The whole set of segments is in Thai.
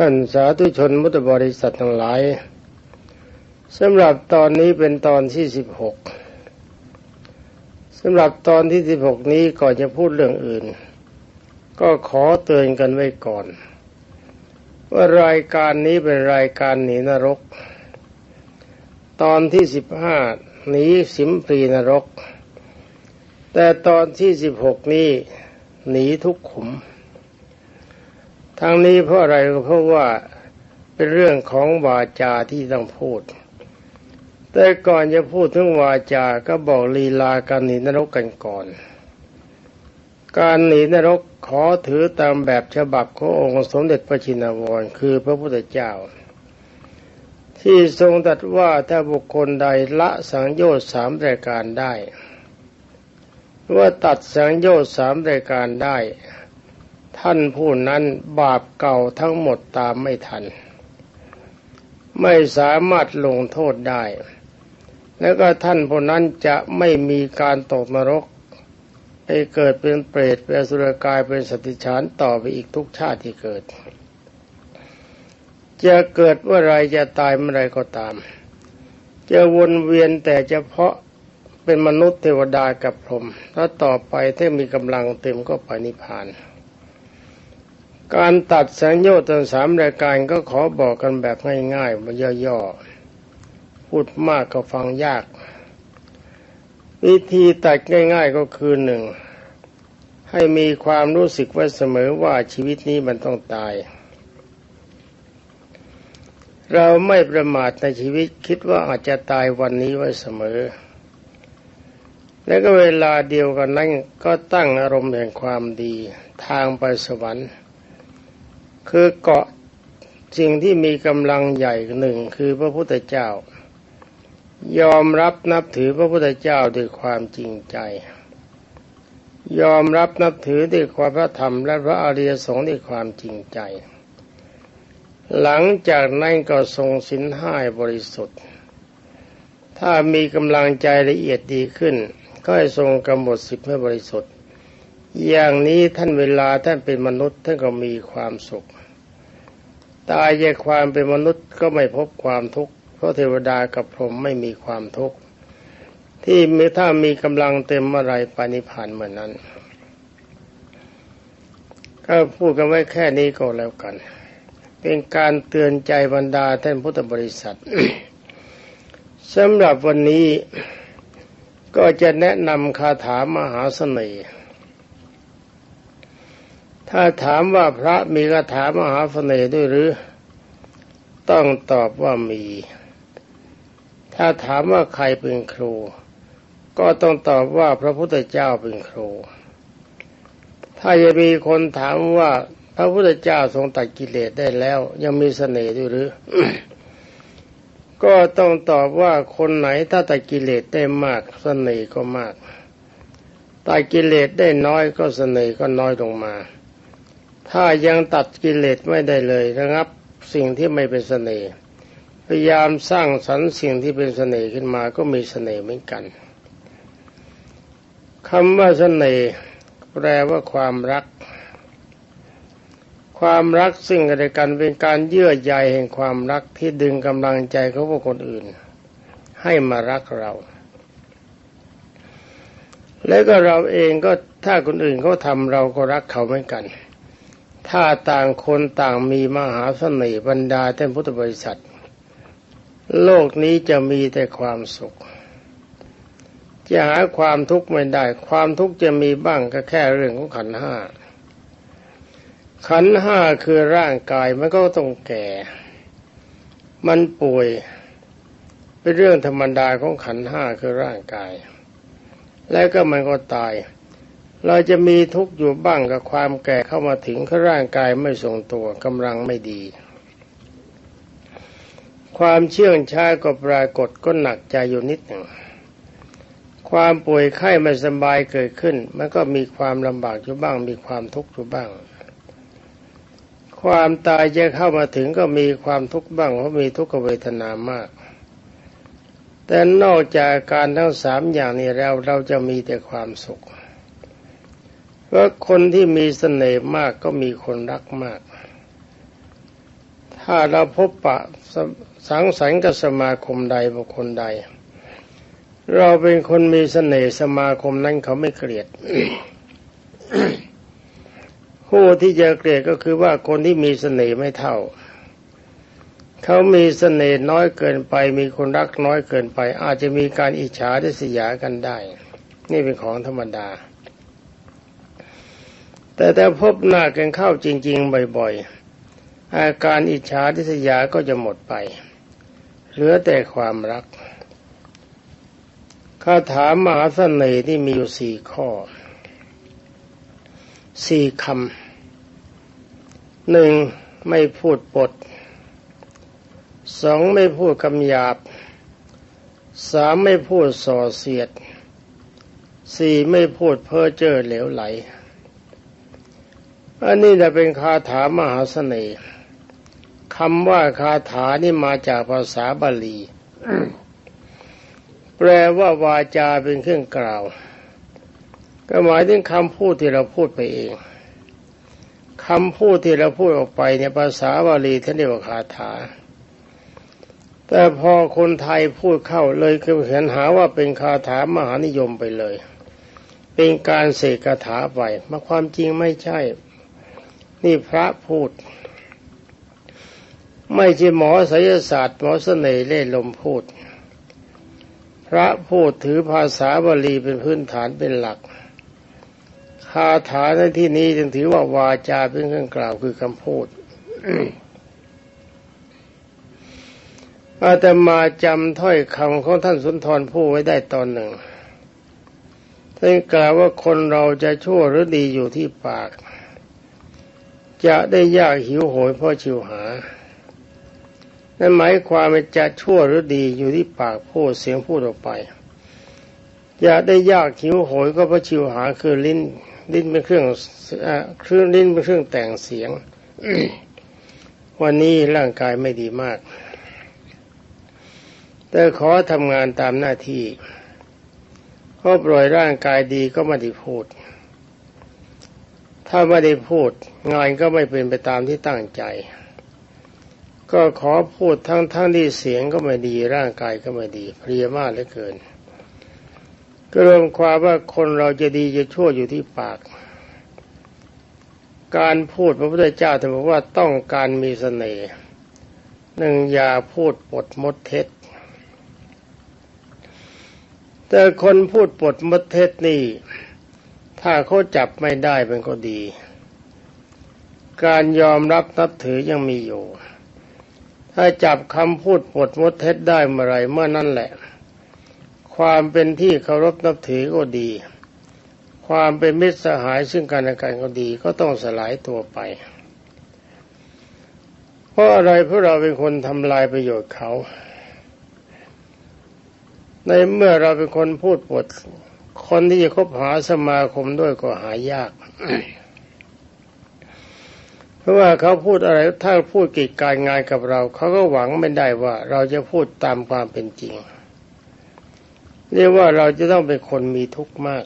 ท่านสาธุชนมุตบริษัททั้งหลายสำหรับตอนนี้เป็นตอนที่สิบหกสำหรับตอนที่สิบหกนี้ก่อนจะพูดเรื่องอื่น ก็ขอเตือนกันไว้ก่อน ว่ารายการนี้เป็นรายการหนีนรก ตอนที่สิบห้าหนีสิมปรีนรก แต่ตอนที่สิบหกนี้หนีทุกขุม ทางนี้เพราะอะไรก็เพราะว่าเป็นเรื่องของวาจาที่ต้องพูด แต่ก่อนจะพูดถึงวาจาก็บอกลีลาการหนีนรกกันก่อน การหนีนรกขอถือตามแบบฉบับขององค์สมเด็จพระชินวรคือพระพุทธเจ้า ที่ทรงตรัสว่าถ้าบุคคลใดละสังโยชน์สามรายการได้ว่าตัดสังโยชน์สามรายการได้ ท่านผู้นั้นบาปเก่าทั้งหมดตามไม่ทัน ไม่สามารถลงโทษได้ แล้วก็ท่านผู้นั้นจะไม่มีการตกนรก ไปเกิดเป็นเปรตเป็นสุรกายเป็นสติฉานต่อไปอีกทุกชาติที่เกิด จะเกิดเมื่อไรจะตายเมื่อไรก็ตาม จะวนเวียนแต่เฉพาะเป็นมนุษย์เทวดากับพรหมแล้วต่อไปถ้ามีกำลังเต็มก็ไปนิพพาน การตัดสังโยชน์ทั้งสามรายการก็ขอบอกกันแบบง่ายๆมาย่อๆ พูดมากก็ฟังยาก วิธีตัดง่ายๆก็คือหนึ่ง ให้มีความรู้สึกไว้เสมอว่าชีวิตนี้มันต้องตาย เราไม่ประมาทในชีวิตคิดว่าอาจจะตายวันนี้ไว้เสมอ และก็เวลาเดียวกันนั้นก็ตั้งอารมณ์แห่งความดี ทางไปสวรรค์ คือเกาะสิ่งที่มีกำลังใหญ่หนึ่งคือพระพุทธเจ้า ยอมรับนับถือพระพุทธเจ้าด้วยความจริงใจ ยอมรับนับถือด้วยความพระธรรมและพระอริยสงฆ์ด้วยความจริงใจ หลังจากนั้นก็ทรงสินห้าบริสุทธิ์ ถ้ามีกำลังใจละเอียดดีขึ้น ก็ให้ทรงกำหนดสิบให้บริสุทธิ์ อย่างนี้ท่านเวลาท่านเป็นมนุษย์ท่านก็มีความสุข ตายจากความเป็นมนุษย์ก็ไม่พบความทุกข์เพราะเทวดากับพรหมไม่มีความทุกข์ที่ถ้ามีกำลังเต็มเมื่อไรปานิพานเหมือนนั้น ก็พูดกันไว้แค่นี้ก็แล้วกัน เป็นการเตือนใจบรรดาท่านพุทธบริษัทสำหรับวันนี้ก็จะแนะนำคาถามหาเสน่ห์ ถ้าถามว่าพระมีคาถามหาเสน่ห์ด้วยหรือ ต้องตอบว่ามี ถ้าถามว่าใครเป็นครู ก็ต้องตอบว่าพระพุทธเจ้าเป็นครู ถ้าจะมีคนถามว่าพระพุทธเจ้าทรงตัดกิเลสได้แล้ว ยังมีเสน่ห์ด้วยหรือ ก็ต้องตอบว่าคนไหนถ้าตัดกิเลสได้มากเสน่ห์ก็มากตัดกิเลสได้น้อยก็เสน่ห์ก็น้อยลงมา ถ้ายังตัดกิเลสไม่ได้เลยนะครับ สิ่งที่ไม่เป็นเสน่ห์พยายามสร้างสรรค์สิ่งที่เป็นเสน่ห์ขึ้นมาก็มีเสน่ห์เหมือนกันคำว่าเสน่ห์แปลว่าความรัก ความรักซึ่งกันและกันเป็นการเยื่อใยแห่งความรักที่ดึงกำลังใจของบุคคลอื่น ให้มารักเรา แล้วก็เราเองก็ถ้าคนอื่นเขาทำเราก็รักเขาเหมือนกัน ถ้าต่างคนต่างมีมหาเสน่ห์บรรดาท่านพุทธบริษัท โลกนี้จะมีแต่ความสุข จะหาความทุกข์ไม่ได้ ความทุกข์จะมีบ้างก็แค่เรื่องของขันห้า ขันห้าคือร่างกายมันก็ต้องแก่ มันป่วยเป็นเรื่องธรรมดาของขันห้าคือร่างกาย แล้วก็มันก็ตาย เราจะมีทุกข์อยู่บ้างกับความแก่เข้ามาถึงขร่างกายไม่ทรงตัวกำลังไม่ดี ความเชื่องช้าก็ปรากฏก็หนักใจอยู่นิดหนึ่งความป่วยไข้ไม่สบายเกิดขึ้น มันก็มีความลำบากอยู่บ้าง มีความทุกข์อยู่บ้าง ความตายจะเข้ามาถึงก็มีความทุกข์บ้างเพราะมีทุกขเวทนามาก แต่นอกจากการทั้งสามอย่างนี้แล้วเราจะมีแต่ความสุข เพราะคนที่มีเสน่ห์มากก็มีคนรักมาก ถ้าเราพบปะสังสรรค์กับสมาคมใดบุคคลใด เราเป็นคนมีเสน่ห์สมาคมนั้นเขาไม่เกลียดผู้ที่จะเกลียดก็คือว่าคนที่มีเสน่ห์ไม่เท่า เขามีเสน่ห์น้อยเกินไป มีคนรักน้อยเกินไป อาจจะมีการอิจฉาทิษยากันได้ นี่เป็นของธรรมดา แต่ถ้าพบหน้ากันเข้าจริง ๆ บ่อยๆ อาการอิจฉาทิษยาก็จะหมดไป เหลือแต่ความรักคาถามมหาเสน่ห์ที่มีอยู่สี่ข้อสี่คำหนึ่งไม่พูดปดสองไม่พูดคำหยาบสามไม่พูดส่อเสียดสี่ไม่พูดเพ้อเจ้อเหลวไหล อันนี้จะเป็นคาถามหาเสน่ห์คำว่าคาถานี่มาจากภาษาบาลี แปลว่าวาจาเป็นเครื่องกล่าว ก็หมายถึงคำพูดที่เราพูดไปเองคำพูดที่เราพูดออกไปในภาษาบาลีท่านเรียกว่าคาถา แต่พอคนไทยพูดเข้าเลยคือเห็นหาว่าเป็นคาถามหานิยมไปเลย เป็นการเสกคาถาไปมาความจริงไม่ใช่ นี่พระพูด ไม่ใช่หมอไสยศาสตร์หมอเสน่ห์เล่ลมพูด พระพูดถือภาษาบาลีเป็นพื้นฐานเป็นหลักคาถาในที่นี้จึงถือว่าวาจาเป็นเครื่องกล่าวคือคำพูดอาตมาจำถ้อยคำของท่านสุนทรผู้ไว้ได้ตอนหนึ่งท่านกล่าวว่าคนเราจะชั่วหรือดีอยู่ที่ปาก จะได้ยากหิวโหยเพราะชิวหา นั่นหมายความว่าจะชั่วหรือดีอยู่ที่ปากพูดเสียงพูดออกไปจะได้ยากหิวโหยก็เพราะชิวหาคือลิ้น ลิ้นเป็นเครื่องเครื่องลิ้นเป็นเครื่องแต่งเสียง วันนี้ร่างกายไม่ดีมาก แต่ขอทำงานตามหน้าที่เพราะปล่อยร่างกายดีก็ไม่ได้พูด ถ้าไม่ได้พูดงานก็ไม่เป็นไปตามที่ตั้งใจ ก็ขอพูดทั้งทั้งที่เสียงก็ไม่ดีร่างกายก็ไม่ดีเพลียมากเหลือเกิน ก็รวมความว่าคนเราจะดีจะชั่วอยู่ที่ปาก การพูดพระพุทธเจ้าท่านบอกว่าต้องการมีเสน่ห์หนึ่งอย่าพูดปดมดเท็จ แต่คนพูดปดมดเท็จนี่ ถ้าเขาจับไม่ได้เป็นก็ดี การยอมรับนับถือยังมีอยู่ ถ้าจับคำพูดปดมดเท็จได้เมื่อไรเมื่อนั่นแหละ ความเป็นที่เคารพนับถือก็ดี ความเป็นมิตรสหายซึ่งกันและกันก็ดีก็ต้องสลายตัวไป เพราะอะไรเพราะเราเป็นคนทำลายประโยชน์เขา ในเมื่อเราเป็นคนพูดปด คนที่จะคบหาสมาคมด้วยก็หายาก เพราะว่าเขาพูดอะไรถ้าพูดกิจการงานกับเรา เขาก็หวังไม่ได้ว่า เราจะพูดตามความเป็นจริง เรียกว่าเราจะต้องเป็นคนมีทุกข์มาก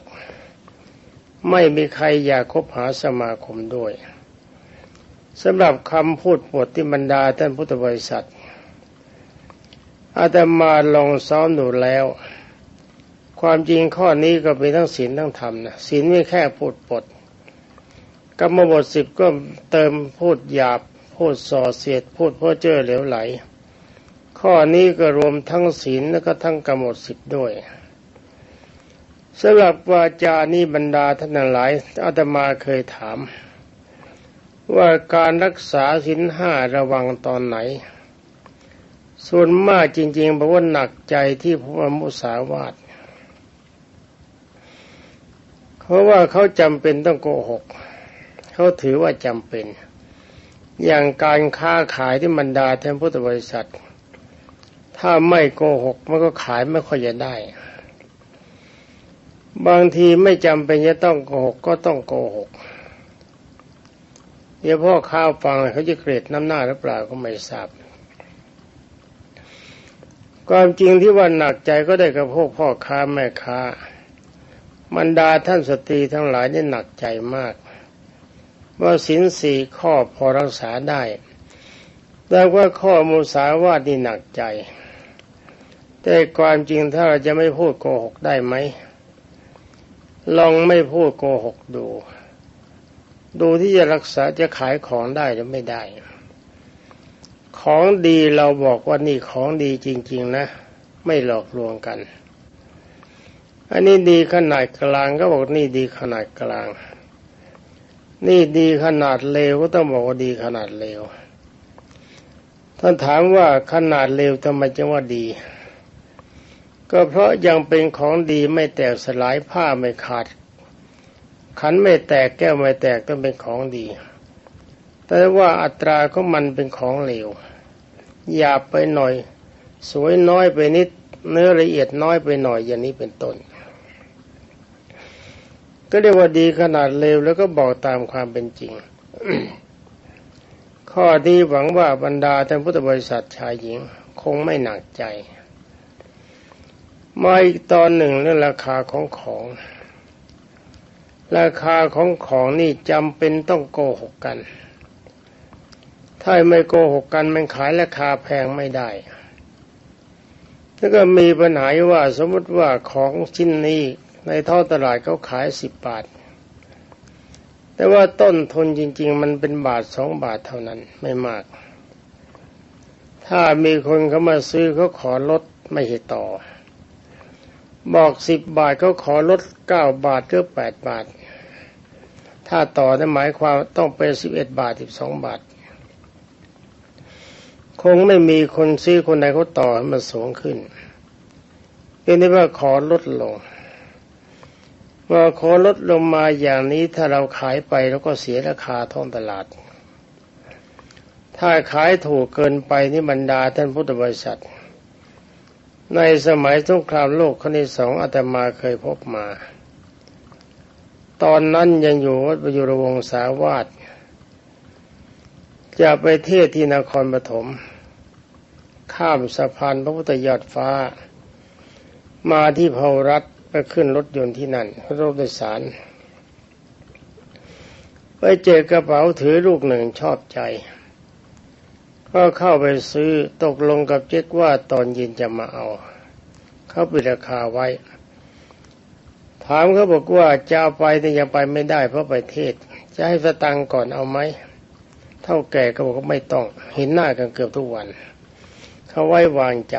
ไม่มีใครอยากคบหาสมาคมด้วยสำหรับคำพูดปวดที่บรรดาท่านพุทธบริษัทอาตมาลองซ้อมดูแล้ว ความจริงข้อนี้ก็เป็นทั้งศีลทั้งธรรมนะศีลไม่แค่พูดปดกรรมบทสิบก็เติมพูดหยาบ พูดส่อเสียด พูดเพ้อเจ้อเหลวไหล ข้อนี้ก็รวมทั้งศีลและก็ทั้งกำหนดสิบด้วยสำหรับวาจานี้บรรดาท่านหลายอาตมาเคยถาม ว่าการรักษาศีลห้าระวังตอนไหน ส่วนมากจริงๆบอกว่าหนักใจที่พระมุสาวาทเพ ราะว่าเขาจำเป็นต้องโกหก เขาถือว่าจำเป็น อย่างการค้าขายที่บรรดาแทนพุทธบริษัท ถ้าไม่โกหกมันก็ขายไม่ค่อยจะได้ บางทีไม่จำเป็นจะต้องโกหกก็ต้องโกหกเดี๋ยวพ่อข้าวฟังเขาจะเกรดน้ำหน้าหรือเปล่าก็ไม่ทราบความจริงที่ว่าหนักใจก็ได้กับพวกพ่อค้าแม่ค้า บรรดาท่านสตรีทั้งหลายนี่หนักใจมาก ว่าสินสี่ข้อพอรักษาได้ แต่ว่าข้อมูสาวาดนี่หนักใจ แต่ความจริงถ้าเราจะไม่พูดโกหกได้ไหม ลองไม่พูดโกหกดู ดูที่จะรักษาจะขายของได้หรือไม่ได้ ของดีเราบอกว่านี่ของดีจริง ๆ นะ ไม่หลอกลวงกัน อันนี้ดีขนาดกลางก็บอกนี่ดีขนาดกลาง นี่ดีขนาดเลวก็ต้องบอกว่าดีขนาดเลวท่านถามว่าขนาดเลวทำไมจึงว่าดี ก็เพราะยังเป็นของดีไม่แตกสลายผ้าไม่ขาด ขันไม่แตกแก้วไม่แตกต้องเป็นของดี แต่ว่าอัตราของมันเป็นของเลวหยาบไปหน่อย สวยน้อยไปนิด เนื้อละเอียดน้อยไปหน่อยอย่างนี้เป็นต้น ก็เรียกว่าดีขนาดเลวแล้วก็บอกตามความเป็นจริง ข้อนี้หวังว่าบรรดาท่านพุทธบริษัทชายหญิงคงไม่หนักใจ มาอีกตอนหนึ่งเรื่องราคาของของ ราคาของของนี่จำเป็นต้องโกหกกัน ถ้าไม่โกหกกันมันขายราคาแพงไม่ได้แล้วก็มีปัญหาว่าสมมติว่าของชิ้นนี้ ในท้องตลาดเขาขายสิบบาท แต่ว่าต้นทุนจริง ๆ มันเป็นบาทสองบาทเท่านั้นไม่มาก ถ้ามีคนเขามาซื้อเขาขอลดไม่ให้ต่อ บอกสิบบาทเขาขอลดเก้าบาทหรือแปดบาท ถ้าต่อนั่นหมายความต้องเป็นสิบเอ็ดบาทสิบสองบาท คงไม่มีคนซื้อคนใดเขาต่อให้มันสูงขึ้นเป็นได้ว่าขอลดลง ว่าขอลดลงมาอย่างนี้ถ้าเราขายไปแล้วก็เสียราคาท้องตลาด ถ้าขายถูกเกินไปนี่บรรดาท่านพุทธบริษัท ในสมัยสงครามโลกครั้งที่สองอาตมาเคยพบมา ตอนนั้นยังอยู่วัดประยุรวงศาวาสจะไปเทศที่นครปฐมข้ามสะพานพระพุทธยอดฟ้า มาที่เผารัฐ ไปขึ้นรถยนต์ที่นั่นรถโดยสารไปเจอกระเป๋าถือลูกหนึ่งชอบใจ ก็เข้าไปซื้อตกลงกับเจ๊กว่าตอนเย็นจะมาเอา เขาปิดราคาไว้ ถามเขาบอกว่าจะเอาไปแต่ยังไปไม่ได้เพราะไปเทศ จะให้สตังก่อนเอาไหมเท่าแก่ก็บอกว่าไม่ต้อง เห็นหน้ากันเกือบทุกวัน เขาไว้วางใจ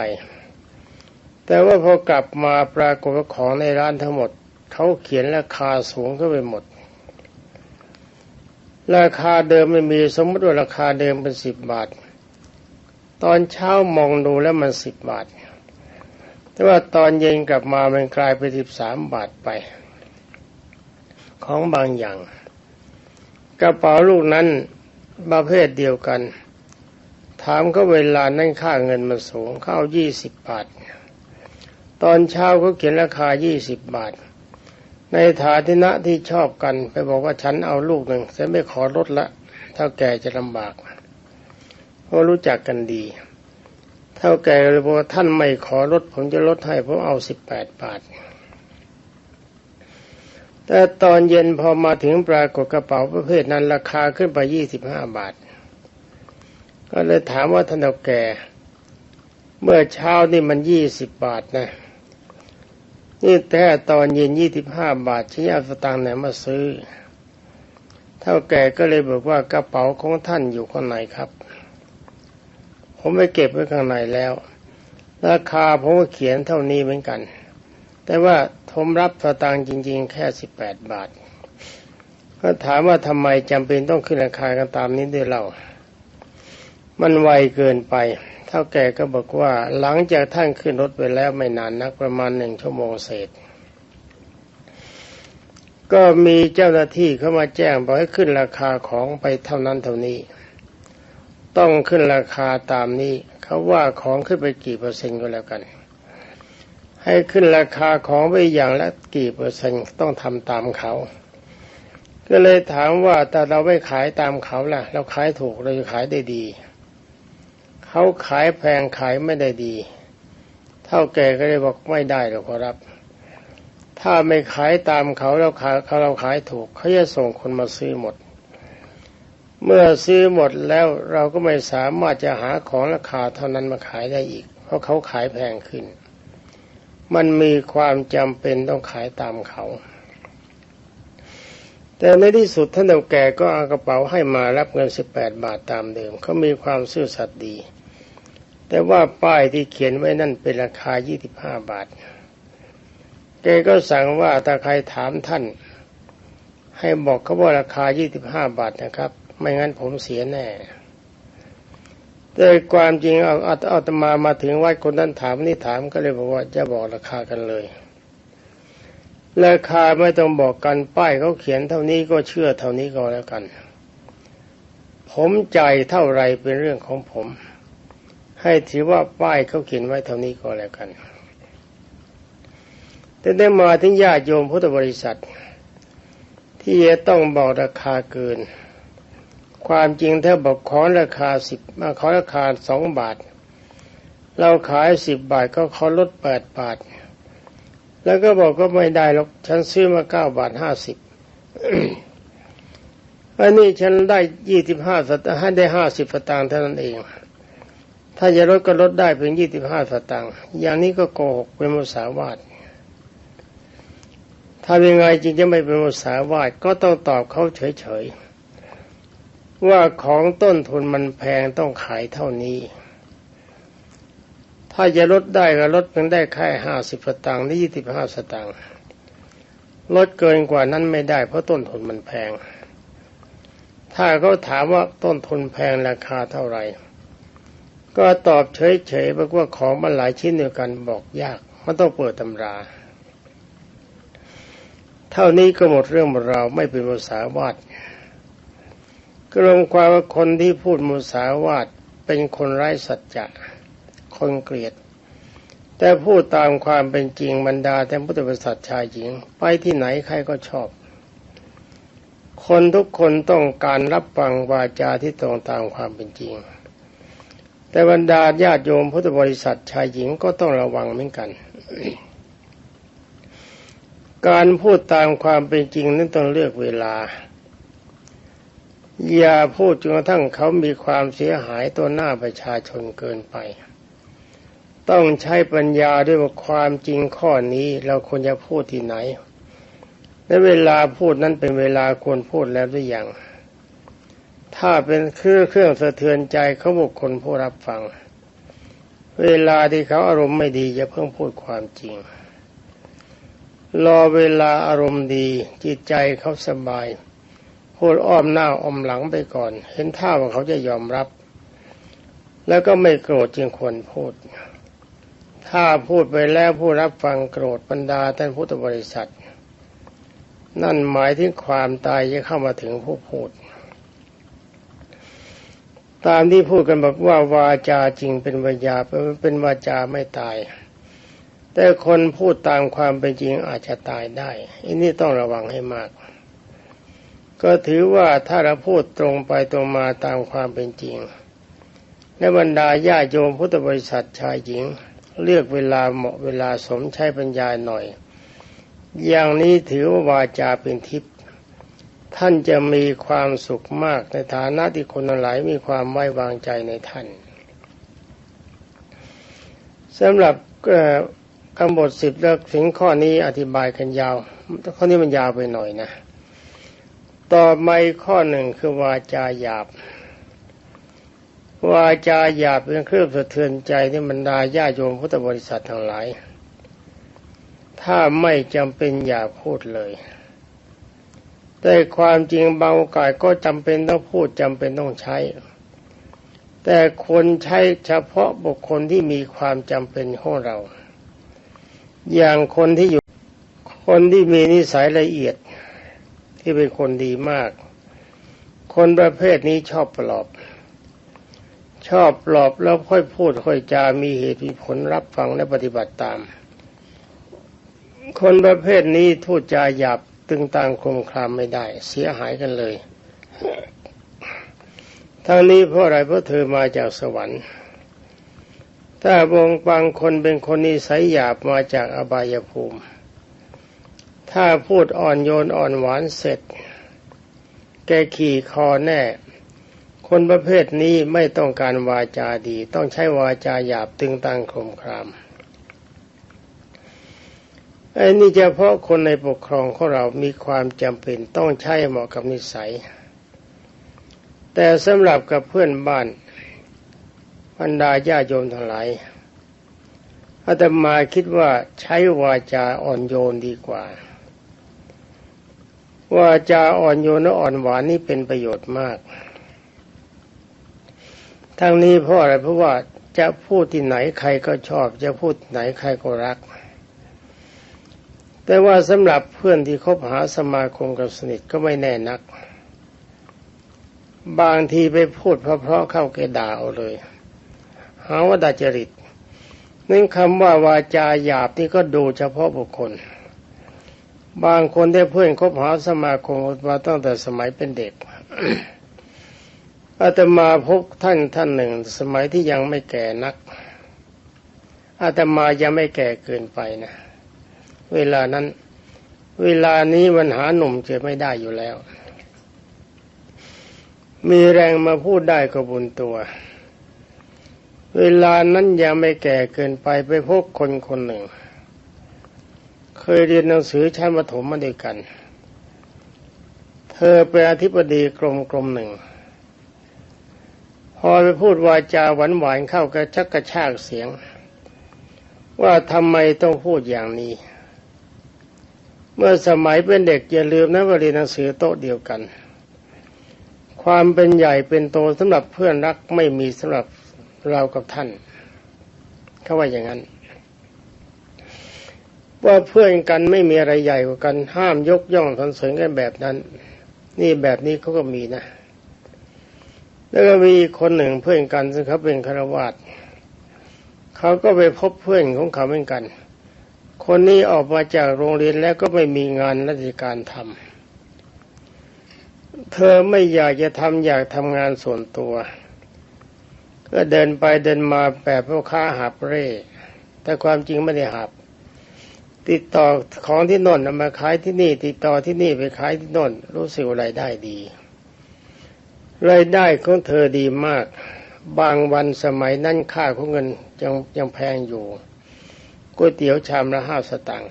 แต่ว่าพอกลับมาปรากฏว่าของในร้านทั้งหมดเขาเขียนราคาสูงขึ้นไปหมด ราคาเดิมไม่มีสมมติว่าราคาเดิมเป็นสิบบาท ตอนเช้ามองดูแล้วมันสิบบาท แต่ว่าตอนเย็นกลับมามันกลายเป็นสิบสามบาทไป ของบางอย่าง กระเป๋าลูกนั้นประเภทเดียวกัน ถามก็เวลานั้นค่าเงินมันสูงเข้ายี่สิบบาท ตอนเช้าเขาเขียนราคายี่สิบบาท ในฐานะที่ชอบกัน ไปบอกว่าฉันเอาลูกหนึ่งฉันไม่ขอลดละเท่าแก่จะลำบาก เพราะรู้จักกันดี เท่าแก่เลยบอกว่าท่านไม่ขอลดผมจะลดให้ผมเอาสิบแปดบาท แต่ตอนเย็นพอมาถึงปรากฏกระเป๋าประเภทนั้นราคาขึ้นไปยี่สิบห้าบาท ก็เลยถามว่าท่านเท่าแก่ เมื่อเช้านี่มันยี่สิบบาทนะ นี่แต่ตอนเย็นยี่สิบห้าบาทชี้เอาสตางค์ไหนมาซื้อ เท่าแก่ก็เลยบอกว่ากระเป๋าของท่านอยู่ข้างในครับ ผมไปเก็บไว้ข้างในแล้ว ราคาผมก็เขียนเท่านี้เหมือนกัน แต่ว่าผมรับสตางค์จริง ๆ แค่สิบแปดบาทก็ถามว่าทำไมจำเป็นต้องขึ้นราคากันตามนี้ด้วยเรา มันไวเกินไป ท่าแก่ก็บอกว่าหลังจากท่านขึ้นรถไปแล้วไม่นานนักประมาณหนึ่งชั่วโมงเศษ ก็มีเจ้าหน้าที่เข้ามาแจ้งบอกให้ขึ้นราคาของไปเท่านั้นเท่านี้ ต้องขึ้นราคาตามนี้เขาว่าของขึ้นไปกี่เปอร์เซ็นต์ก็แล้วกัน ให้ขึ้นราคาของไปอย่างละกี่เปอร์เซ็นต์ต้องทำตามเขา ก็เลยถามว่าแต่เราไม่ขายตามเขาล่ะ เราขายถูกเราจะขายได้ดี เขาขายแพงขายไม่ได้ดี เท่าแก่ก็เลยบอกไม่ได้หรอกครับ ถ้าไม่ขายตามเขาเราขายเขาเราขายถูกเขาจะส่งคนมาซื้อหมด เมื่อซื้อหมดแล้วเราก็ไม่สามารถจะหาของราคาเท่านั้นมาขายได้อีก เพราะเขาขายแพงขึ้น มันมีความจำเป็นต้องขายตามเขาแต่ในที่สุดท่านเฒ่าแก่ก็เอากระเป๋าให้มารับเงินสิบแปดบาทตามเดิมเขามีความซื่อสัตย์ดี แต่ว่าป้ายที่เขียนไว้นั่นเป็นราคายี่สิบาท แกก็สั่งว่าถ้าใครถามท่าน ให้บอกเขาว่าราคายี่สิบาทนะครับ ไม่งั้นผมเสียแน่แต่ความจริงเอาเอาเอาตมามาถึงวัดคนนั้นถามนี่ถามก็เลยบอกว่าจะบอกราคากันเลย ราคาไม่ต้องบอกกันป้ายเขาเขียนเท่านี้ก็เชื่อเท่านี้ก็แล้วกัน ผมใจเท่าไรเป็นเรื่องของผม ให้ถือว่าป้ายเขาเขียนไว้เท่านี้ก็แล้วกัน แต่ได้มาถึงญาติโยมพุทธบริษัท ที่จะต้องบอกราคาเกิน ความจริงถ้าบอกขอราคาสิบมาขอราคาสองบาท เราขายสิบบาทก็ขอลดแปดบาท แล้วก็บอกก็ไม่ได้หรอกฉันซื้อมาเก้าบาทห้าสิบอันนี้ฉันได้ยี่สิบห้าสตางค์ให้ได้ห้าสิบสตางค์เท่านั้นเอง ถ้าจะลดก็ลดได้เพียงยี่สิบห้าสตางค์อย่างนี้ก็โกหกเป็นมุสาวาททำยังไงจึงจะไม่เป็นมุสาวาทก็ต้องตอบเขาเฉยๆว่าของต้นทุนมันแพงต้องขายเท่านี้ ถ้าจะลดได้ก็ลดเพียงได้แค่ห้าสิบสตางค์หรือยี่สิบห้าสตางค์ลดเกินกว่านั้นไม่ได้ เพราะต้นทุนมันแพง ถ้าเขาถามว่าต้นทุนแพงราคาเท่าไหร่ ก็ตอบเฉยๆบอกว่าของมันหลายชิ้นเดียวกันบอกยากมันต้องเปิดตำรา เท่านี้ก็หมดเรื่องหมดราวไม่เป็นมุสาวาทก็รวมความว่าคนที่พูดมุสาวาทเป็นคนไร้สัจจะคนเกลียด แต่พูดตามความเป็นจริงบรรดาแต่พุทธบริษัทชายหญิง ไปที่ไหนใครก็ชอบ คนทุกคนต้องการรับฟังวาจาที่ตรงตามความเป็นจริง แต่บรรดาญาติโยมพุทธบริษัทชายหญิงก็ต้องระวังเหมือนกัน การพูดตามความเป็นจริงนั้นต้องเลือกเวลา อย่าพูดจนกระทั่งเขามีความเสียหายตัวหน้าประชาชนเกินไป ต้องใช้ปัญญาด้วยว่าความจริงข้อนี้เราควรจะพูดที่ไหนและเวลาพูดนั้นเป็นเวลาควรพูดแล้วหรือยัง ถ้าเป็นเครื่องเครื่องสะเทือนใจเขาบุคคลผู้รับฟัง เวลาที่เขาอารมณ์ไม่ดีอย่าเพิ่งพูดความจริง รอเวลาอารมณ์ดี จิตใจเขาสบายพูดอ้อมหน้าอ้อมหลังไปก่อน เห็นท่าว่าเขาจะยอมรับ แล้วก็ไม่โกรธจึงควรพูด ถ้าพูดไปแล้วผู้รับฟังโกรธบรรดาท่านพุทธบริษัท นั่นหมายถึงความตายจะเข้ามาถึงผู้พูด ตามที่พูดกันบอกว่าวาจาจริงเป็นวิญญาเป็นวาจาไม่ตาย แต่คนพูดตามความเป็นจริงอาจจะตายได้ อันนี้ต้องระวังให้มาก ก็ถือว่าถ้าเราพูดตรงไปตรงมาตามความเป็นจริง และบรรดาญาโยมพุทธบริษัทชายหญิง เลือกเวลาเหมาะเวลาสมใช้ปัญญาหน่อย อย่างนี้ถือว่าวาจาเป็นทิพย์ ท่านจะมีความสุขมากในฐานะที่คนหลายมีความไว้วางใจในท่านสำหรับคำบทสิบแล้วถึงข้อนี้อธิบายกันยาว ข้อนี้มันยาวไปหน่อยนะ ต่อมาข้อหนึ่งคือวาจาหยาบ วาจาหยาบเป็นเครื่องสะเทือนใจที่บรรดาญาโยมพุทธบริษัททั้งหลาย ถ้าไม่จำเป็นอย่าพูดเลย แต่ความจริงบางโอกาสก็จำเป็นต้องพูดจำเป็นต้องใช้ แต่คนใช้เฉพาะบุคคลที่มีความจำเป็นของเรา อย่างคนที่อยู่คนที่มีนิสัยละเอียดที่เป็นคนดีมาก คนประเภทนี้ชอบปลอบ ชอบปลอบแล้วค่อยพูดค่อยจามีเหตุมีผลรับฟังและปฏิบัติตาม คนประเภทนี้พูดจาหยาบ ตึงต่างคมคลามไม่ได้ เสียหายกันเลย ทั้งนี้เพราะอะไรเพราะเธอมาจากสวรรค์ ถ้าวงบางคนเป็นคนนิสัยหยาบมาจากอบายภูมิ ถ้าพูดอ่อนโยนอ่อนหวานเสร็จ แกขี่คอแน่ คนประเภทนี้ไม่ต้องการวาจาดี ต้องใช้วาจาหยาบตึงตังคมคราม ไอ้นี่เฉพาะคนในปกครองของเรามีความจำเป็นต้องใช้เหมาะกับนิสัย แต่สำหรับกับเพื่อนบ้านบรรดาญาโยมทั้งหลายอาตมาคิดว่าใช้วาจาอ่อนโยนดีกว่า วาจาอ่อนโยนและอ่อนหวานนี่เป็นประโยชน์มาก ทั้งนี้เพราะอะไรเพราะว่าจะพูดที่ไหนใครก็ชอบ จะพูดไหนใครก็รัก แต่ว่าสำหรับเพื่อนที่คบหาสมาคมกับสนิทก็ไม่แน่นัก บางทีไปพูดเพราะๆเข้าแกด่าเอาเลย หาว่าดาจริตนั่นคำว่าวาจาหยาบนี่ก็ดูเฉพาะบุคคล บางคนได้เพื่อนคบหาสมาคมมาตั้งแต่สมัยเป็นเด็กอาตมาพบท่านท่านหนึ่ง สมัยที่ยังไม่แก่นักอาตมายังไม่แก่เกินไปนะ เวลานั้น เวลานี้มันหาหนุ่มจอไม่ได้อยู่แล้ว มีแรงมาพูดได้ก็บุญตัว เวลานั้นยังไม่แก่เกินไปไปพบคนคนหนึ่ง เคยเรียนหนังสือชั้นประถมมาด้วยกัน เธอเป็นอธิบดีกรมกรมหนึ่งพอไปพูดวาจาหวานหวานเข้ากระชักกระชากเสียง ว่าทำไมต้องพูดอย่างนี้ เมื่อสมัยเป็นเด็กอย่าลืมนะว่าเรียนหนังสือโต๊ะเดียวกัน ความเป็นใหญ่เป็นโตสำหรับเพื่อนรักไม่มีสำหรับเรากับท่านเขาว่าอย่างนั้น ว่าเพื่อนกันไม่มีอะไรใหญ่กว่ากันห้ามยกย่องสรรเสริญกันแบบนั้น นี่แบบนี้เขาก็มีนะแล้วก็มีคนหนึ่งเพื่อนกันซึ่งเขาเป็นคารวาสเขาก็ไปพบเพื่อนของเขาเหมือนกัน คนนี้ออกมาจากโรงเรียนแล้วก็ไม่มีงานราชการทำ เธอไม่อยากจะทำอยากทำงานส่วนตัว ก็เดินไปเดินมาแบบพ่อค้าหับเร่ แต่ความจริงไม่ได้หับติดต่อของที่นนท์มาขายที่นี่ ติดต่อที่นี่ไปขายที่นนท์รู้สึกรายได้ดีรายได้ของเธอดีมาก บางวันสมัยนั้นค่าของเงินยังยังแพงอยู่ ก๋วยเตี๋ยวชามละห้าสตางค์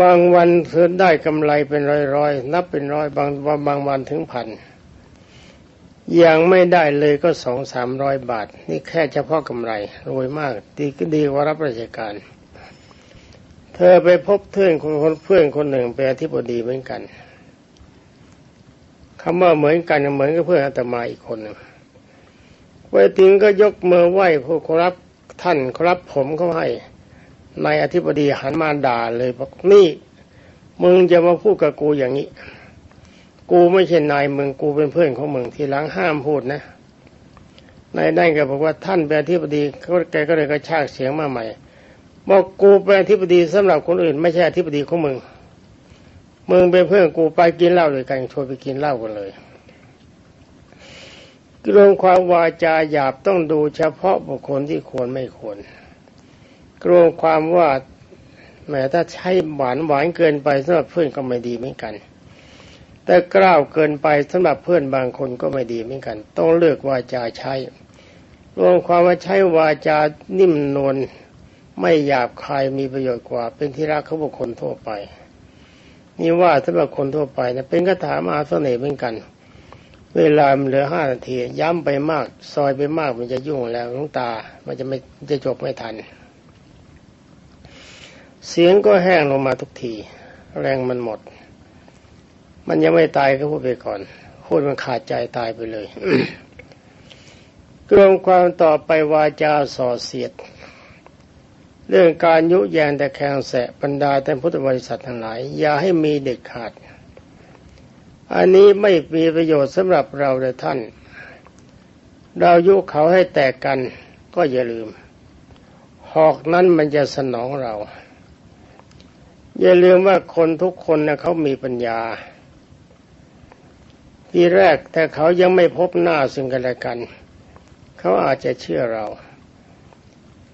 บางวันเธอได้กำไรเป็นร้อยๆ นับเป็นร้อยบางบางวันถึงพันยังไม่ได้เลยก็สองสามร้อยบาท นี่แค่เฉพาะกำไรรวยมาก ดีก็ดีกว่ารับราชการ เธอไปพบเพื่อนคนเพื่อนคนหนึ่งเป็นอธิบดีเหมือนกันคำว่าเหมือนกันเหมือนกับเพื่อนอาตมาอีกคนหนึ่งไปถึงก็ยกมือไหว้ผู้ครับ ท่านครับผมเขาให้นายอธิบดีหันมาด่าเลยบอกนี่มึงจะมาพูดกับกูอย่างนี้ กูไม่ใช่นายมึงกูเป็นเพื่อนของมึงทีหลังห้ามพูดนะนายได้ก็บอกว่าท่านเป็นอธิบดีเขาแกก็เลยกระชากเสียงมาใหม่บอกกูเป็นอธิบดีสำหรับคนอื่น ไม่ใช่อธิบดีของมึงมึงเป็นเพื่อนกูไปกินเหล้าด้วยกันชวนไปกินเหล้ากันเลย เรื่องความวาจาหยาบต้องดูเฉพาะบุคคลที่ควรไม่ควรกรงความว่าแม้ถ้าใช้หวานหวานเกินไปสำหรับเพื่อนก็ไม่ดีเหมือนกัน แต่กล้าวเกินไปสำหรับเพื่อนบางคนก็ไม่ดีเหมือนกัน ต้องเลือกวาจาใช้รวมความว่าใช้วาจานิ่มนวลไม่หยาบคายมีประโยชน์กว่า เป็นที่รักของบุคคลทั่วไป นี่ว่าสำหรับคนทั่วไปนะเป็นคาถามหาเสน่ห์เหมือนกัน เวลาเหลือห้านาที ย้ำไปมาก ซอยไปมากมันจะยุ่งแล้วลุงตา มันจะไม่จะจบไม่ทัน เสียงก็แห้งลงมาทุกที แรงมันหมด มันยังไม่ตายก็พูดไปก่อนพูดมันขาดใจตายไปเลยกรวมความต่อไปวาจาส่อเสียด เรื่องการยุแยงแต่แข่งแสะบรรดาแต่พุทธบริษัททั้งหลาย อย่าให้มีเด็กขาด อันนี้ไม่มีประโยชน์สำหรับเราเลยท่าน เรายุเขาให้แตกกันก็อย่าลืม หอกนั้นมันจะสนองเรา อย่าลืมว่าคนทุกคนนะเขามีปัญญา ทีแรกแต่เขายังไม่พบหน้าซึ่งกันและกัน เขาอาจจะเชื่อเรา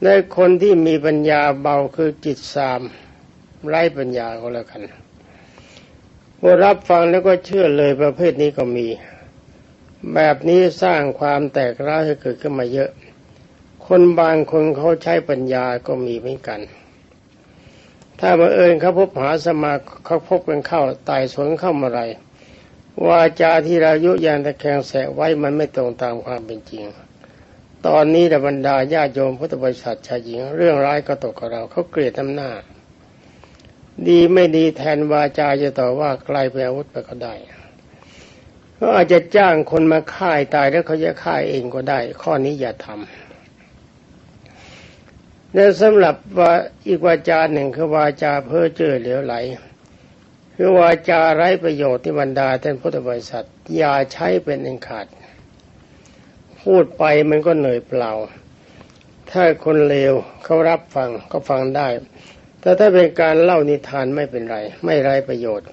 ในคนที่มีปัญญาเบาคือจิตสามไร้ปัญญาก็แล้วกัน พอรับฟังแล้วก็เชื่อเลยประเภทนี้ก็มี แบบนี้สร้างความแตกร้าวให้เกิดขึ้นมาเยอะ คนบางคนเขาใช้ปัญญาก็มีเหมือนกัน ถ้าบังเอิญเขาพบหาสมาเขาพบกันเข้าตายสวนเข้ามาไรวาจาที่เรายุยานตะแคงแสไว้มันไม่ตรงตามความเป็นจริง ตอนนี้บรรดาญาโยมพุทธบริษัทชายหญิง เรื่องร้ายก็ตกกับเราเขาเกลียดน้ำหน้า ดีไม่ดีแทนวาจาจะต่อว่ากลไปอาวุธไปก็ได้ก็อาจจะจ้างคนมาฆ่าตายแล้วเขาจะฆ่าเองก็ได้ ข้อนี้อย่าทำและสำหรับว่าอีกวาจาหนึ่งคือวาจาเพ้อเจ้อเหลวไหล คือวาจาไร้ประโยชน์ที่บรรดาท่านพุทธบริษัท อย่าใช้เป็นอันขาด พูดไปมันก็เหนื่อยเปล่า ถ้าคนเลวเขารับฟังก็ฟังได้ แต่ถ้าเป็นการเล่านิทานไม่เป็นไร ไม่ไร้ประโยชน์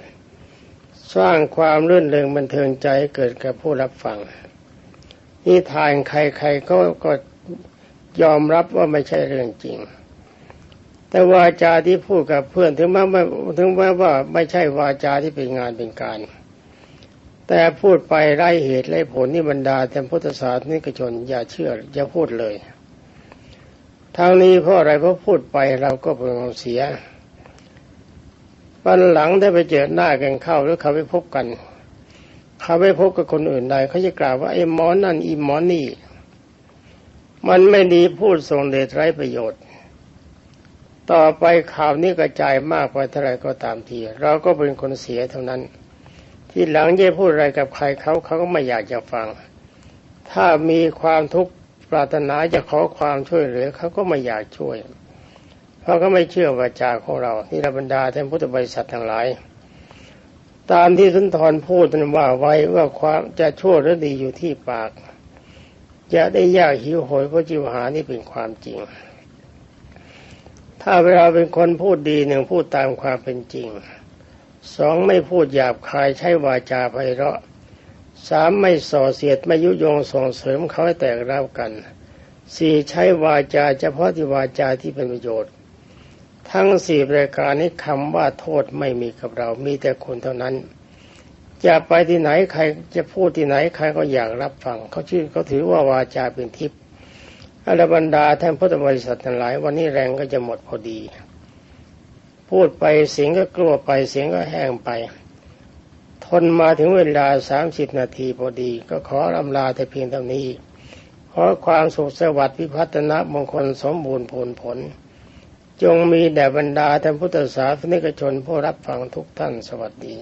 สร้างความรื่นเริงบันเทิงใจเกิดกับผู้รับฟัง นิทานใครๆก็ก็ยอมรับว่าไม่ใช่เรื่องจริง แต่วาจาที่พูดกับเพื่อนถึงแม้ว่าถึงแม้ว่าไม่ใช่วาจาที่เป็นงานเป็นการ แต่พูดไปไร้เหตุไร้ผลนี่บรรดาแต่พุทธศาสนิกชนอย่าเชื่ออย่าพูดเลย ทางนี้เพราะอะไรเพราะพูดไปเราก็เป็นเสียวันหลังได้ไปเจอหน้ากันเข้าหรือเขาไปพบกัน เขาไปพบกับคนอื่นใดเขาจะกล่าวว่าไอ้หมอนั่นอีหมอนี่ มันไม่ดีพูดส่งเดชไร้ประโยชน์ ต่อไปข่าวนี้กระจายมากไปเท่าไรก็ตามที เราก็เป็นคนเสียเท่านั้น ที่หลังจะพูดอะไรกับใครเขาเขาก็ไม่อยากจะฟัง ถ้ามีความทุกข์ ปรารถนาจะขอความช่วยเหลือเขาก็ไม่อยากช่วย เพราะเขาไม่เชื่อวาจาของเราที่ระบรรดาท่านพุทธบริษัททั้งหลาย ตามที่สุนทรพูดนั้นว่าไว้ว่าความจะชั่วหรือดีอยู่ที่ปาก จะได้ยากหิวโหยเพราะจิวหานี่เป็นความจริง ถ้าเวลาเป็นคนพูดดีหนึ่งพูดตามความเป็นจริงสองไม่พูดหยาบคายใช้วาจาไพเราะ สามไม่ส่อเสียดไม่ยุยงส่งเสริมเขาให้แตกร้าวกันสี่ใช้วาจาเฉพาะที่วาจาที่เป็นประโยชน์ ทั้งสี่รายการนี้คำว่าโทษไม่มีกับเรา มีแต่คนเท่านั้น จะไปที่ไหนใครจะพูดที่ไหนใครก็อยากรับฟัง เขาชื่อเขาถือว่าวาจาเป็นทิพย์อรบรรดาท่านพุทธบริษัททั้งหลาย วันนี้แรงก็จะหมดพอดี พูดไปเสียงก็กลัวไปเสียงก็แห้งไป ทนมาถึงเวลาสามสิบนาทีพอดี ก็ขอลำลาแต่เพียงเท่านี้ ขอความสุขสวัสดิ์พิพัฒนมงคลสมบูรณ์ผลผล จงมีแด่บรรดาท่านพุทธศาสนิกชนผู้รับฟังทุกท่านสวัสดี